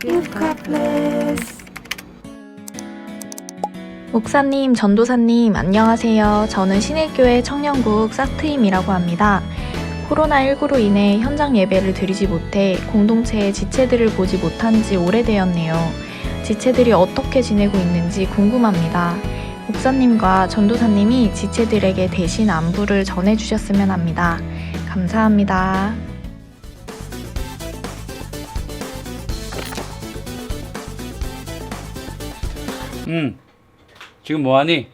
Give bless. 목사님, 전도사님, 안녕하세요. 저는 신일교회 청년국 사트임이라고 합니다. 코로나19로 인해 현장 예배를 드리지 못해 공동체의 지체들을 보지 못한 지 오래되었네요. 지체들이 어떻게 지내고 있는지 궁금합니다. 목사님과 전도사님이 지체들에게 대신 안부를 전해주셨으면 합니다. 감사합니다. 응. 지금 뭐 하니?